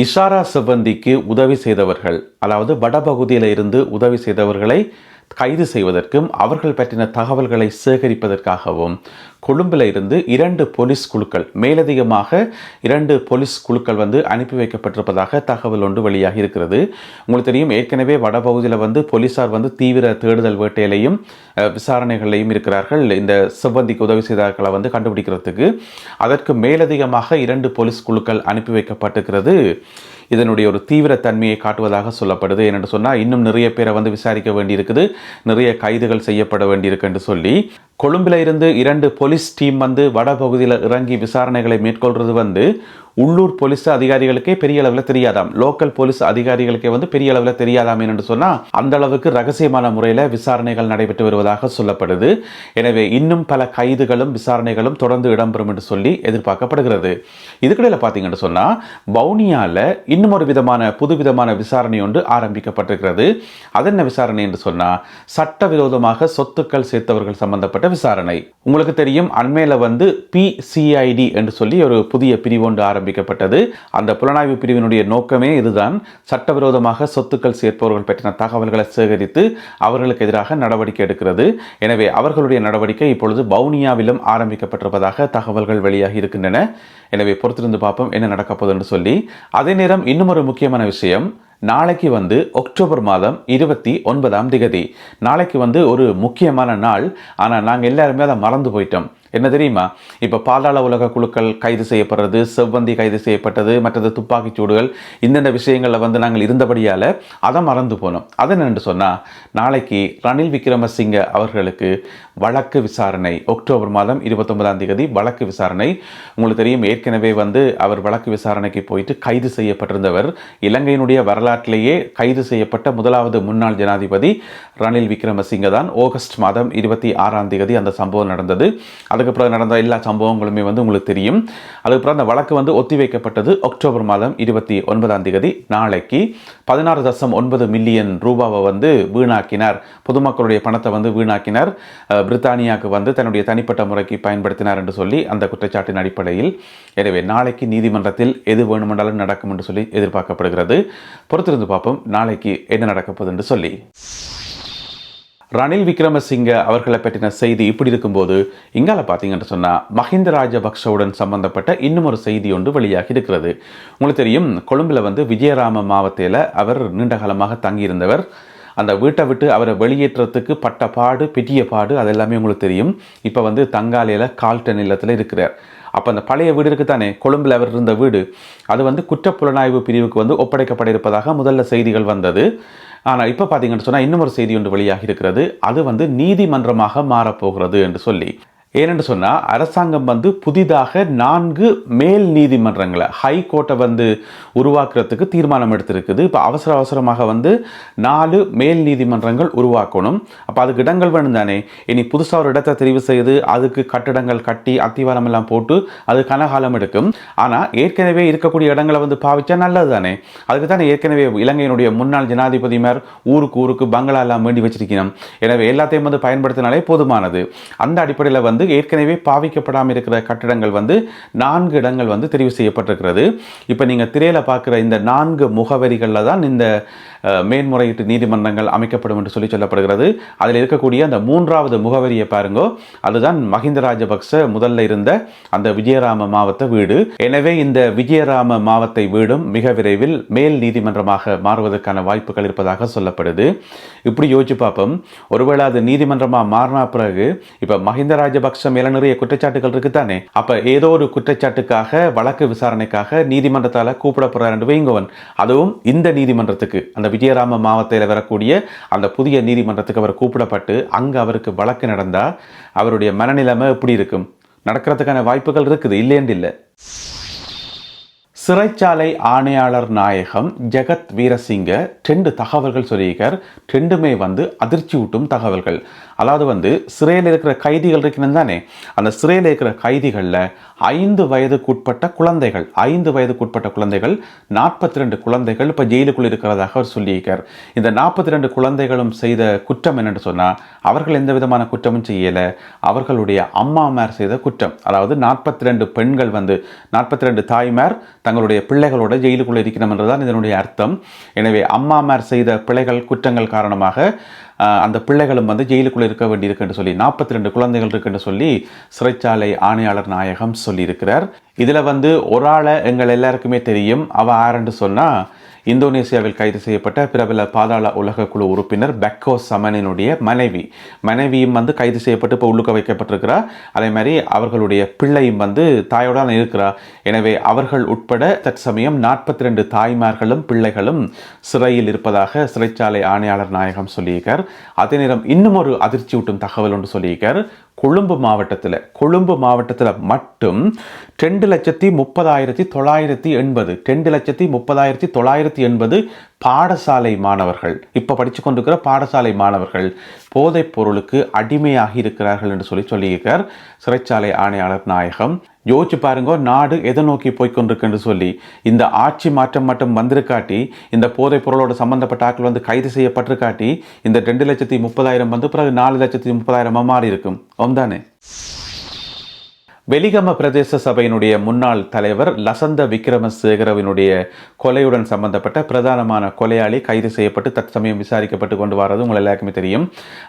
இஷாரா சிப்பந்திக்கு உதவி செய்தவர்கள் அதாவது வடபகுதியில் இருந்து உதவி செய்தவர்களை கைது செய்வதற்கும் அவர்கள் பற்றின தகவல்களை சேகரிப்பதற்காகவும் கொழும்பில் இருந்து இரண்டு போலீஸ் குழுக்கள் மேலதிகமாக இரண்டு போலீஸ் குழுக்கள் வந்து அனுப்பி வைக்கப்பட்டிருப்பதாக தகவல் ஒன்று வெளியாகி இருக்கிறது. உங்களுக்கு தெரியும் ஏற்கனவே வடபகுதியில் வந்து போலீசார் வந்து தீவிர தேடுதல் வேட்டையிலையும் விசாரணைகளையும் இருக்கிறார்கள். இந்த செவ்வந்திக்கு உதவி செய்தார்களை வந்து கண்டுபிடிக்கிறதுக்கு. அதற்கு மேலதிகமாக இரண்டு போலீஸ் குழுக்கள் அனுப்பி வைக்கப்பட்டிருக்கிறது. இதனுடைய ஒரு தீவிர தன்மையை காட்டுவதாக சொல்லப்படுது. என்னென்று சொன்னால் இன்னும் நிறைய பேரை வந்து விசாரிக்க வேண்டியிருக்குது. நிறைய கைதுகள் செய்யப்பட வேண்டியிருக்கு என்று சொல்லி கொழும்பில் இருந்து இரண்டு போலீஸ் டீம் வந்து வடபகுதியில் இறங்கி விசாரணைகளை மேற்கொள்வது வந்து உள்ளூர் போலீஸ் அதிகாரிகளுக்கே பெரிய அளவில் தெரியாதாம். லோக்கல் போலீஸ் அதிகாரிகளுக்கே வந்து பெரிய அளவில் தெரியாதாம் என்று சொன்னால் அந்த அளவுக்கு ரகசியமான முறையில் விசாரணைகள் நடைபெற்று வருவதாக சொல்லப்படுது. எனவே இன்னும் பல கைதுகளும் விசாரணைகளும் தொடர்ந்து இடம்பெறும் என்று சொல்லி எதிர்பார்க்கப்படுகிறது. இதுக்கிடையில் பார்த்தீங்கன்னு சொன்னால் வவுனியாவில் இன்னும் ஒரு விதமான புது விதமான விசாரணை ஒன்று ஆரம்பிக்கப்பட்டிருக்கிறது. அது என்ன விசாரணை என்று சொன்னால் சட்டவிரோதமாக சொத்துக்கள் சேர்த்தவர்கள் சம்பந்தப்பட்ட விசாரணை. உங்களுக்கு தெரியும் அண்மையில் வந்து பிசிஐடி என்று சொல்லி ஒரு புதிய பிரிவு ஒன்று ஆரம்பிக்கப்பட்டது. அந்த புலனாய்வு பிரிவினுடைய நோக்கமே இதுதான். சட்டவிரோதமாக சொத்துக்கள் சேர்ப்பவர்கள் பற்றின தகவல்களை சேகரித்து அவர்களுக்கு எதிராக நடவடிக்கை எடுக்கிறது. எனவே அவர்களுடைய நடவடிக்கை இப்பொழுது வவுனியாவிலும் ஆரம்பிக்கப்பட்டிருப்பதாக தகவல்கள் வெளியாகி இருக்கின்றன. எனவே பொறுத்திருந்து பார்ப்போம் என்ன நடக்க என்று சொல்லி. அதே நேரம் இன்னும் ஒரு முக்கியமான விஷயம். நாளைக்கு வந்து அக்டோபர் மாதம் இருபத்தி ஒன்பதாம் திகதி. நாளைக்கு வந்து ஒரு முக்கியமான நாள். ஆனால் நாங்கள் எல்லாருமே அதை மறந்து போயிட்டோம். என்ன தெரியுமா? இப்போ பாதாள உலக குழுக்கள் கைது செய்யப்படுறது செவ்வந்தி கைது செய்யப்பட்டது மற்றது துப்பாக்கிச் சூடுகள் இந்தந்த விஷயங்களில் வந்து நாங்கள் இருந்தபடியால் அதை மறந்து போனோம். அது என்னென்று சொன்னால் நாளைக்கு ரணில் விக்ரமசிங்க அவர்களுக்கு வழக்கு விசாரணை அக்டோபர் மாதம் இருபத்தொன்பதாம் தேதி வழக்கு விசாரணை. உங்களுக்கு தெரியும் ஏற்கனவே வந்து அவர் வழக்கு விசாரணைக்கு போயிட்டு கைது செய்யப்பட்டிருந்தவர். இலங்கையினுடைய வரலாற்றிலேயே கைது செய்யப்பட்ட முதலாவது முன்னாள் ஜனாதிபதி ரணில் விக்ரமசிங்க தான் ஆகஸ்ட் மாதம் இருபத்தி ஆறாம் தேதி அந்த சம்பவம் நடந்தது. அதுக்கப்புறம் நடந்த எல்லா சம்பவங்களுமே வந்து உங்களுக்கு தெரியும். அதுக்கப்புறம் அந்த வழக்கு வந்து ஒத்திவைக்கப்பட்டது அக்டோபர் மாதம் இருபத்தி ஒன்பதாம் தேதி நாளைக்கு. பதினாறு தசம் ஒன்பது மில்லியன் ரூபாவை வந்து வீணாக்கினார். பொதுமக்களுடைய பணத்தை வந்து வீணாக்கினார். பிரித்தானியாவுக்கு வந்து தன்னுடைய தனிப்பட்ட முறைக்கு பயன்படுத்தினார் என்று சொல்லி அந்த குற்றச்சாட்டின் அடிப்படையில். எனவே நாளைக்கு நீதிமன்றத்தில் எது வேணுமென்றாலும் நடக்கும் என்று சொல்லி எதிர்பார்க்கப்படுகிறது. பொறுத்திருந்து பார்ப்போம். நாளைக்கு என்ன நடக்கப்போகுது என்று சொல்லி. ரணில் விக்ரமசிங்க அவர்களை பற்றின செய்தி இப்படி இருக்கும்போது இங்கால பார்த்தீங்கன்னு சொன்னால் மஹிந்த ராஜபக்ஷவுடன் சம்பந்தப்பட்ட இன்னும் ஒரு செய்தி ஒன்று வெளியாகி இருக்கிறது. உங்களுக்கு தெரியும் கொழும்பில் வந்து விஜயராம மாவட்டத்தில் அவர் நீண்ட காலமாக தங்கியிருந்தவர். அந்த வீட்டை விட்டு அவரை வெளியேற்றத்துக்கு பட்ட பாடு பெரிய பாடு அதெல்லாமே உங்களுக்கு தெரியும். இப்போ வந்து தங்காலையில் கால்டன் இல்லத்தில் இருக்கிறார். அப்போ அந்த பழைய வீடு இருக்குது தானே கொழும்பில் அவர் இருந்த வீடு. அது வந்து குற்றப்புலனாய்வு பிரிவுக்கு வந்து ஒப்படைக்கப்பட இருப்பதாக முதல்ல செய்திகள் வந்தது. ஆனால் இப்போ பார்த்தீங்கன்னு சொன்னால் இன்னும் ஒரு செய்தி ஒன்று வெளியாகி இருக்கிறது. அது வந்து நீதிமன்றமாக மாறப்போகிறது என்று சொல்லி. ஏனென்று சொன்னால் அரசாங்கம் வந்து புதிதாக நான்கு மேல் நீதிமன்றங்களை ஹை கோர்ட்டை வந்து உருவாக்குறதுக்கு தீர்மானம் எடுத்திருக்குது. இப்போ அவசர அவசரமாக வந்து நாலு மேல் நீதிமன்றங்கள் உருவாக்கணும். அப்போ அதுக்கு இடங்கள் வேணும் தானே. இனி புதுசாக ஒரு இடத்தை தெரிவு செய்து அதுக்கு கட்டிடங்கள் கட்டி அத்திவாரம் எல்லாம் போட்டு அது கனகாலம் எடுக்கும். ஆனால் ஏற்கனவே இருக்கக்கூடிய இடங்களை வந்து பாவிச்சா நல்லது தானே. அதுக்கு தானே ஏற்கனவே இலங்கையினுடைய முன்னாள் ஜனாதிபதி மேர் ஊருக்கு ஊருக்கு பங்களா எல்லாம் வேண்டி வச்சிருக்கணும். எனவே எல்லாத்தையும் வந்து பயன்படுத்தினாலே போதுமானது. அந்த அடிப்படையில் வந்து ஏற்கனவே பாவிக்கப்படாமல் இருக்கிற கட்டிடங்கள் வந்து நான்கு இடங்கள் வந்து தெரிவு செய்யப்பட்டிருக்கிறது. இப்போ நீங்கள் திரையில் பார்க்குற இந்த நான்கு முகவரிகளில் தான் இந்த மேன்முறையீட்டு நீதிமன்றங்கள் அமைக்கப்படும் என்று சொல்லி சொல்லப்படுகிறது. அதில் இருக்கக்கூடிய அந்த மூன்றாவது முகவரியை பாருங்கோ. அதுதான் மஹிந்த ராஜபக்ச முதல்ல இருந்த அந்த விஜயராம மாவட்ட வீடு. எனவே இந்த விஜயராம மாவத்தை வீடும் மிக விரைவில் மேல் நீதிமன்றமாக மாறுவதற்கான வாய்ப்புகள் இருப்பதாக சொல்லப்படுது. இப்படி யோசிச்சு பார்ப்போம். ஒருவேளை அது நீதிமன்றமாக மாறினா பிறகு இப்போ மஹிந்த ராஜபக்ச மேல நிறைய குற்றச்சாட்டுகள் இருக்குதானே? அப்ப ஏதோ ஒரு குற்றச்சாட்டுக்காக வழக்கு விசாரணைக்காக நீதிமன்றத்தால என்று வைங்கவன் அதுவும் இந்த நீதிமன்றத்துக்கு அந்த விஜயராம மாவட்டத்தில் வரக்கூடிய அந்த புதிய நீதிமன்றத்துக்கு அவர் கூப்பிடப்பட்டு அங்கே அவருக்கு வழக்கு நடந்தா அவருடைய மனநிலைமை எப்படி இருக்கும்? நடக்கிறதுக்கான வாய்ப்புகள் இருக்குது இல்லைன்னு இல்லை. சிறைச்சாலை ஆணையாளர் நாயகம் ஜெகத் வீரசிங்க ரெண்டு தகவல்கள் சொல்லியிருக்கார். ரெண்டுமே வந்து அதிர்ச்சி ஊட்டும் தகவல்கள். அதாவது வந்து சிறையில் இருக்கிற கைதிகள் இருக்கணும் தானே? அந்த சிறையில் இருக்கிற கைதிகளில் ஐந்து வயதுக்குட்பட்ட குழந்தைகள் ஐந்து வயதுக்குட்பட்ட குழந்தைகள் நாற்பத்தி ரெண்டு குழந்தைகள் இப்போ ஜெயிலுக்குள் இருக்கிறதாக அவர் சொல்லியிருக்கார். இந்த நாற்பத்தி ரெண்டு குழந்தைகளும் செய்த குற்றம் என்னென்னு சொன்னால் அவர்கள் எந்த விதமான குற்றமும் செய்யலை. அவர்களுடைய அம்மாமார் செய்த குற்றம். அதாவது நாற்பத்தி ரெண்டு பெண்கள் வந்து நாற்பத்தி ரெண்டு தாய்மார் தங்களுடைய பிள்ளைகளோட ஜெயிலுக்குள்ளே இருக்கணும் என்றுதான் இதனுடைய அர்த்தம். எனவே அம்மாமார் செய்த பிழைகள் குற்றங்கள் காரணமாக அந்த பிள்ளைகளும் வந்து ஜெயிலுக்குள்ளே இருக்க வேண்டியிருக்குன்னு சொல்லி நாற்பத்தி ரெண்டு குழந்தைகள் இருக்குன்னு சொல்லி சிறைச்சாலை ஆணையாளர் நாயகம் சொல்லியிருக்கிறார். இதில் வந்து ஒரு ஆளை எங்கள் எல்லாருக்குமே தெரியும். அவள் ஆரண்டு சொன்னால் இந்தோனேசியாவில் கைது செய்யப்பட்ட பிரபல பாதாள உலக குழு உறுப்பினர் பெக்கோ சமனினுடைய மனைவி. மனைவியும் வந்து கைது செய்யப்பட்டு இப்போ உள்ளுக்க வைக்கப்பட்டிருக்கிறார் அதே மாதிரி அவர்களுடைய பிள்ளையும் வந்து தாயோட இருக்கிறார் எனவே அவர்கள் உட்பட தற்சமயம் நாற்பத்தி ரெண்டு தாய்மார்களும் பிள்ளைகளும் சிறையில் இருப்பதாக சிறைச்சாலை ஆணையாளர் நாயகம் சொல்லியிருக்கார். அதே நேரம் இன்னும் ஒரு அதிர்ச்சியூட்டும் தகவல் ஒன்று சொல்லியிருக்கார். கொழும்பு மாவட்டத்தில் கொழும்பு மாவட்டத்தில் மட்டும் ரெண்டு லட்சத்தி முப்பதாயிரத்தி தொள்ளாயிரத்தி எண்பது ரெண்டு லட்சத்தி முப்பதாயிரத்தி தொள்ளாயிரத்தி எண்பது பாடசாலை மாணவர்கள். இப்போ படித்து கொண்டிருக்கிற பாடசாலை மாணவர்கள் போதைப் பொருளுக்கு அடிமையாகி இருக்கிறார்கள் என்று சொல்லி சொல்லியிருக்கார் சிறைச்சாலை ஆணையாளர் நாயகம். யோசிச்சு பாருங்க நாடு எதை நோக்கி போய்கொண்டிருக்குன்னு சொல்லி இந்த ஆட்சி மாற்றம் மட்டும் வந்திருக்காட்டி இந்த போதைப் பொருளோட சம்பந்தப்பட்ட ஆட்கள் வந்து கைது செய்யப்பட்டிருக்காட்டி இந்த ரெண்டு லட்சத்தி முப்பதாயிரம் வந்து பிறகு நாலு லட்சத்தி முப்பதாயிரமா மாறி இருக்கும் தானே வெலிகம பிரதேச சபையினுடைய முன்னாள் தலைவர் லசந்த விக்ரமசேகரவினுடைய கொலையுடன் சம்பந்தப்பட்ட பிரதானமான கொலையாளி கைது செய்யப்பட்டு தற்சமயம் விசாரிக்கப்பட்டு கொண்டு வரது உங்கள் எல்லாருக்குமே தெரியும்.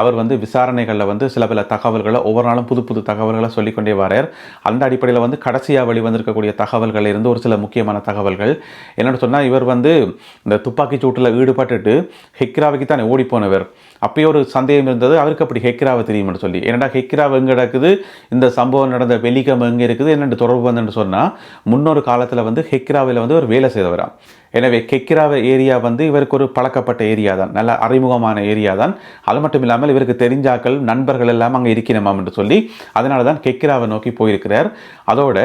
அவர் வந்து விசாரணைகளில் வந்து சில பல தகவல்களை ஒவ்வொரு நாளும் புது புது தகவல்களை சொல்லிக்கொண்டே வரார். அந்த அடிப்படையில் வந்து கடைசியாக வெளிவந்திருக்கக்கூடிய தகவல்கள் இருந்து ஒரு சில முக்கியமான தகவல்கள். என்னென்னு சொன்னால் இவர் வந்து இந்த துப்பாக்கி சூட்டில் ஈடுபட்டுட்டு ஹெக்ராவுக்கு தானே ஓடிப்போனவர் அப்பயே ஒரு சந்தேகம் இருந்தது அவருக்கு அப்படி ஹெக்ராவை தெரியும்னு சொல்லி. என்னடா ஹெக்ராவை எங்கே நடக்குது இந்த சம்பவம் நடந்த வெலிகம் எங்கே இருக்குது? என்னென்று தொடர்பு வந்துன்னு சொன்னால் முன்னொரு காலத்தில் வந்து ஹெக்ராவில் வந்து ஒரு வேலை செய்தவரான் எனவே கெக்கிராவ ஏரியா வந்து இவருக்கு ஒரு பழக்கப்பட்ட ஏரியா தான். நல்ல அறிமுகமான ஏரியா தான். அது மட்டும் இல்லாமல் இவருக்கு தெரிஞ்சாக்கள் நண்பர்கள் எல்லாம் அங்கே இருக்கணுமாம் என்று சொல்லி அதனால தான் கெக்கிராவை நோக்கி போயிருக்கிறார். அதோட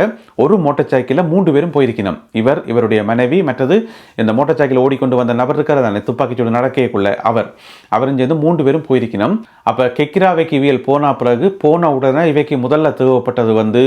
ஒரு மோட்டார் சைக்கிளில் மூன்று பேரும் போயிருக்கணும் இவர் இவருடைய மனைவி மற்றது இந்த மோட்டார் சைக்கிள் ஓடிக்கொண்டு வந்த நபர் இருக்கிற தானே துப்பாக்கிச்சூடு நடக்கக்குள்ள அவர் அவரும் சேர்ந்து மூன்று பேரும் போயிருக்கணும் அப்போ கெக்கிராவைக்கு இவியல் போன பிறகு போன உடனே இவைக்கு முதல்ல தேவைப்பட்டது வந்து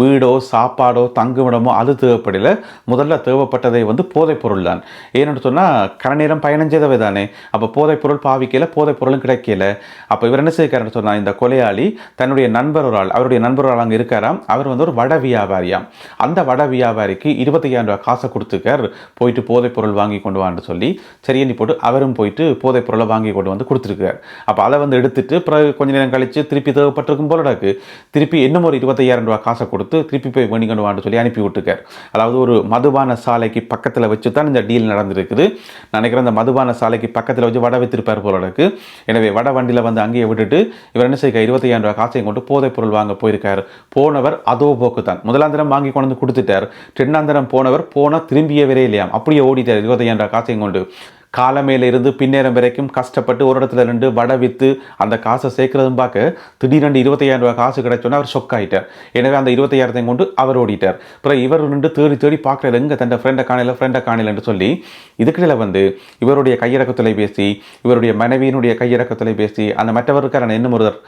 வீடோ சாப்பாடோ தங்குமிடமோ அது தேவைப்படல. முதல்ல தேவைப்பட்டதை வந்து போதைப் பொருள். தான் ஏன்னு சொன்னால் கரநேரம் பயணம் செய்தவை தானே. அப்போ போதைப் பொருள் பாவிக்கல போதைப் பொருளும் கிடைக்கல. அப்போ இவர் என்ன செய்யக்காருன்னு சொன்னால் இந்த கொலையாளி தன்னுடைய நண்பர் ஒரு ஆள் அவருடைய நண்பர் ஒரு அங்கே இருக்காராம். அவர் வந்து ஒரு வட வியாபாரியாம். அந்த வட வியாபாரிக்கு இருபத்தையாயிரம் ரூபாய் காசை கொடுத்துக்கார். போயிட்டு போதைப் பொருள் வாங்கி கொண்டு வான்னு சொல்லி சரியனி போட்டு அவரும் போயிட்டு போதைப் பொருளை வாங்கி கொண்டு வந்து கொடுத்துருக்கார். அப்போ அதை வந்து எடுத்துட்டு பிறகு கொஞ்ச நேரம் கழித்து திருப்பி தேவைப்பட்டிருக்கும் போல இருக்கு. திருப்பி இன்னும் ஒரு இருபத்தையாயிரம் ரூபாய் காசை கொடுத்து திருப்பி போய் பண்ணி கொண்டு வான்னு சொல்லி அனுப்பி விட்டுருக்கார் அதாவது ஒரு மதுபான சாலைக்கு பக்கத்தில் வச்சு தான் இந்த டீல் நடந்திருக்குது. நினைக்கிறேன் அந்த மதுபான சாலைக்கு பக்கத்தில் வச்சு வடை வைத்திருப்பார் போல இருக்கு. எனவே வட வண்டியில் வந்து அங்கேயே விட்டுட்டு இவர் என்ன செய்ய இருபத்தையாயிரம் ரூபாய் காசையும் கொண்டு போதைப் பொருள் வாங்க போயிருக்கார். போனவர் அதோ போக்கு தான். முதலாந்திரம் வாங்கி கொண்டு வந்து கொடுத்துட்டார். தென்னாந்திரம் போனவர் போனால் திரும்பியவரே இல்லையாம். அப்படியே ஓடிட்டார். இருபத்தையாயிரம் ரூபாய் காசையும் கொண்டு. காலமையில இருந்து பின்னேரம் வரைக்கும் கஷ்டப்பட்டு ஒரு இடத்துல ரெண்டு வடை விற்று அந்த காசை சேர்க்கறதும் பார்க்க திடீரெண்டு இருபத்தையாயிரம் ரூபாய் காசு கிடைச்சோன்னா அவர் ஷொக் ஆகிட்டார் எனவே அந்த இருபத்தையாயிரத்தையும் கொண்டு அவர் ஓடிட்டார். அப்புறம் இவர் நின்று தேடி தேடி பார்க்குறாரு எங்கே தன் ஃப்ரெண்டை காணல ஃப்ரெண்டை காணலன்னு சொல்லி இதுக்கிடையில் வந்து இவருடைய கையிறக்க தொலைபேசி இவருடைய மனைவியினுடைய கையிறக்க தொலைபேசி அந்த மற்றவருக்கான இன்னும் ஒருவர்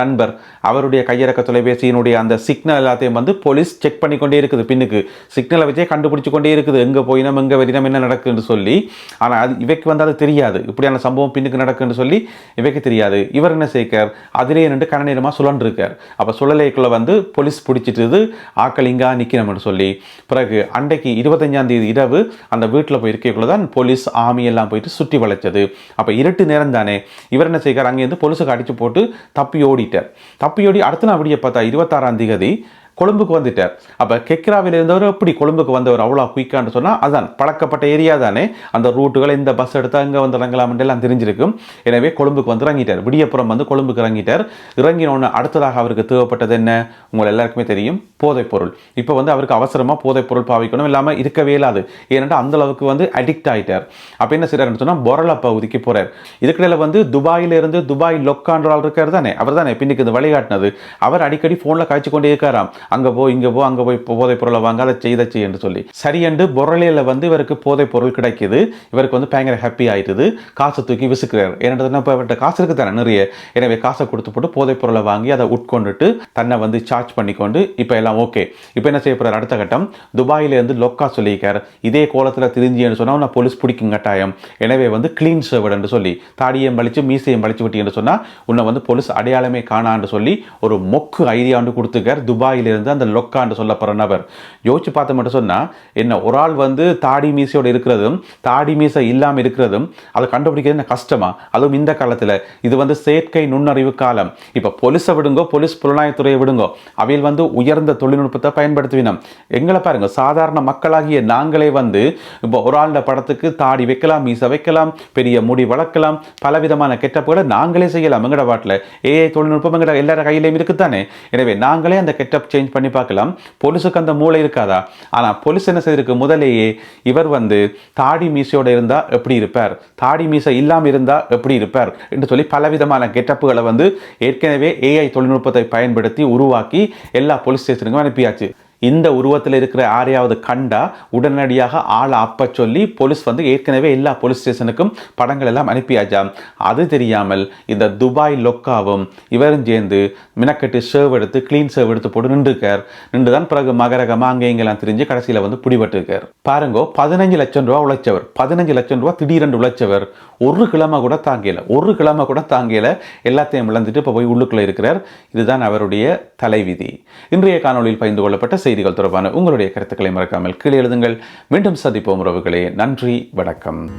நண்பர் அவருடைய கையிறக்க தொலைபேசியினுடைய அந்த சிக்னல் எல்லாத்தையும் வந்து போலீஸ் செக் பண்ணி கொண்டே இருக்குது. பின்னுக்கு சிக்னலை வச்சே கண்டுபிடிச்சு கொண்டே இருக்குது. எங்கே போயினோம் எங்கே வெறினோம் என்ன நடக்குதுன்னு சொல்லி. ஆனால் அது இவைக்கு வந்து அது தெரியாது. இப்படியான சம்பவம் பின்னுக்கு நடக்குன்னு சொல்லி இவைக்கு தெரியாது. இவர் என்ன செய்க்கார் அதிலே நின்று கனநேரமாக சுழன்றிருக்கார். அப்போ சுழலைக்குள்ளே வந்து போலீஸ் பிடிச்சிட்டு ஆக்கள் இங்கா நிற்கணும்னு சொல்லி. பிறகு அன்றைக்கு இருபத்தஞ்சாம் தேதி இரவு அந்த வீட்டில் போய் இருக்கக்குள்ள தான் போலீஸ் ஆமி எல்லாம் போயிட்டு சுற்றி வளைச்சது. அப்போ இருட்டு நேரம் தானே இவர் என்ன செய்கிறார்? அங்கேருந்து போலீஸுக்கு அடித்து போட்டு தப்பி ஓடிட்டார். தப்பி ஓடி அடுத்த நாள் விடிய பார்த்தா இருபத்தாறாம் தேதி கொழும்புக்கு வந்துட்டார். அப்போ கெக்ராவில் இருந்தவர் எப்படி கொழும்புக்கு வந்தவர்? அவ்வளோ குயிக்கான்னு சொன்னால் அதான் பழக்கப்பட்ட ஏரியா தானே. அந்த ரூட்டுகள் இந்த பஸ் எடுத்தால் இங்கே வந்து இறங்கலாம்னு எல்லாம் தெரிஞ்சிருக்கும். எனவே கொழும்புக்கு வந்து இறங்கிட்டார். விடியப்புறம் வந்து கொழும்புக்கு இறங்கிட்டார். இறங்கினோன்னு அடுத்ததாக அவருக்கு தேவைப்பட்டது என்ன? உங்கள் எல்லாருக்குமே தெரியும் போதைப்பொருள் இப்போ வந்து அவருக்கு அவசரமாக போதைப்பொருள் பாவிக்கணும் இல்லாமல் இருக்கவே இல்லாது. ஏனென்றால் அந்த அளவுக்கு வந்து அடிக்ட் ஆகிட்டார் அப்போ என்ன செய்யறாருன்னு சொன்னால் பொரலா பகுதிக்கு போகிறார் இதுக்கிடையில் வந்து துபாயிலிருந்து துபாய் லொக்கான்றால் இருக்கார் தானே? அவர் தானே பின்னுக்கு இந்த வழிகாட்டினது. அவர் அடிக்கடி ஃபோனில் காய்ச்சி கொண்டே இருக்காராம். அங்கே போ இங்கே போ அங்கே போய் போதைப் பொருளை வாங்க அதை செய்த செய் என்று சொல்லி. சரி என்று பொருளையில் வந்து இவருக்கு போதைப் பொருள் கிடைக்குது. இவருக்கு வந்து பயங்கர ஹாப்பி ஆயிடுது. காசை தூக்கி விசுக்கிறார். ஏன்னா இப்போ அவர்கிட்ட காசு இருக்கு தானே நிறைய. எனவே காசை கொடுத்து போட்டு போதைப் பொருளை வாங்கி அதை உட்கொண்டுட்டு தன்னை வந்து சார்ஜ் பண்ணிக்கொண்டு இப்போ எல்லாம் ஓகே இப்போ என்ன செய்ய போகிறார் அடுத்த கட்டம் துபாயிலேருந்து லொக்கா சொல்லியிருக்கார். இதே கோலத்தில் திரிஞ்சின்னு சொன்னால் நான் போலீஸ் பிடிக்கும் கட்டாயம். எனவே வந்து க்ளீன் சர்வர்டு சொல்லி தாடியையும் பழிச்சு மீசையும் பழிச்சு விட்டீங்கன்னு சொன்னால் உன்னை வந்து போலீஸ் அடையாளமே காணான்னு சொல்லி ஒரு மொக்கு ஐடியாண்டு கொடுத்துருக்கார். துபாயிலிருந்து அந்த லொக்கான்னு சொல்லப்படுற நபர். யோசிச்சு பார்த்து மட்டும் சொன்னால் என்ன ஒரு ஆள் வந்து தாடி மீசையோட இருக்கிறதும் தாடி மீசை இல்லாமல் இருக்கிறதும் அதை கண்டுபிடிக்கிறது என்ன கஷ்டமா? அதுவும் இந்த காலத்தில். இது வந்து செயற்கை நுண்ணறிவு காலம். இப்போ போலீஸை விடுங்கோ போலீஸ் புலனாய்த்துறையை விடுங்கோ அவையில் வந்து உயர்ந்த தொழில்நுட்பத்தை பயன்படுத்துவினோம். எங்களை பாருங்க சாதாரண மக்களாகிய நாங்களே வந்து இப்போ ஒரு ஆளுடைய படத்துக்கு தாடி வைக்கலாம் மீசை வைக்கலாம் பெரிய முடி வளர்க்கலாம் பலவிதமான கெட்டப்புகளை நாங்களே செய்யலாம் எங்கட பாட்டில். ஏஐ தொழில்நுட்பம் எங்கட எல்லார கையிலையும் இருக்குதானே எனவே நாங்களே அந்த கெட்டப் சேஞ்ச் பண்ணி பார்க்கலாம். போலீஸுக்கு அந்த மூளை இருக்காதா? ஆனால் போலீஸ் என்ன செய்திருக்கு? முதலேயே இவர் வந்து தாடி மீசையோடு இருந்தா எப்படி இருப்பார்? தாடி மீசை இல்லாமல் இருந்தா எப்படி இருப்பார்? என்று சொல்லி பலவிதமான கெட்டப்புகளை வந்து ஏற்கனவே ஏஐ தொழில்நுட்பத்தை பயன்படுத்தி உருவாக்கி எல்லா போலீஸ் ஸ்டேஷனுக்கும் அனுப்பியாச்சு. இந்த உருவத்தில் இருக்கிற யாரையாவது கண்டா உடனடியாக ஆளை அப்ப சொல்லி போலீஸ் வந்து ஏற்கனவே எல்லா போலீஸ் ஸ்டேஷனுக்கும் படங்கள் எல்லாம் அனுப்பியாச்சாம் அது தெரியாமல் இந்த துபாய் லொக்காவும் இவரும் சேர்ந்து மினக்கட்டு சர்வ் எடுத்து க்ளீன் சர்வ் எடுத்து போட்டு நின்றுருக்கார். நின்று தான் பிறகு மகரகமா அங்கே இங்கெல்லாம் தெரிஞ்சு கடைசியில் வந்து பிடிபட்டிருக்கார். பாருங்க பதினஞ்சு லட்சம் ரூபா உழைச்சவர். பதினஞ்சு லட்சம் ரூபா திடீரென்று உழைச்சவர். ஒரு கிழமை கூட தாங்கியல ஒரு கிழமை கூட தாங்கியல எல்லாத்தையும் இழந்துட்டு இப்போ போய் உள்ளுக்குள்ளே இருக்கிறார். இதுதான் அவருடைய தலைவிதி. இன்றைய காணொளியில் பகிர்ந்து கொள்ளப்பட்ட செய்திகள் தொடர்பான உங்களுடைய கருத்துக்களை மறக்காமல் கீழே எழுதுங்கள். மீண்டும் சந்திப்போம் உறவுகளே. நன்றி வணக்கம்.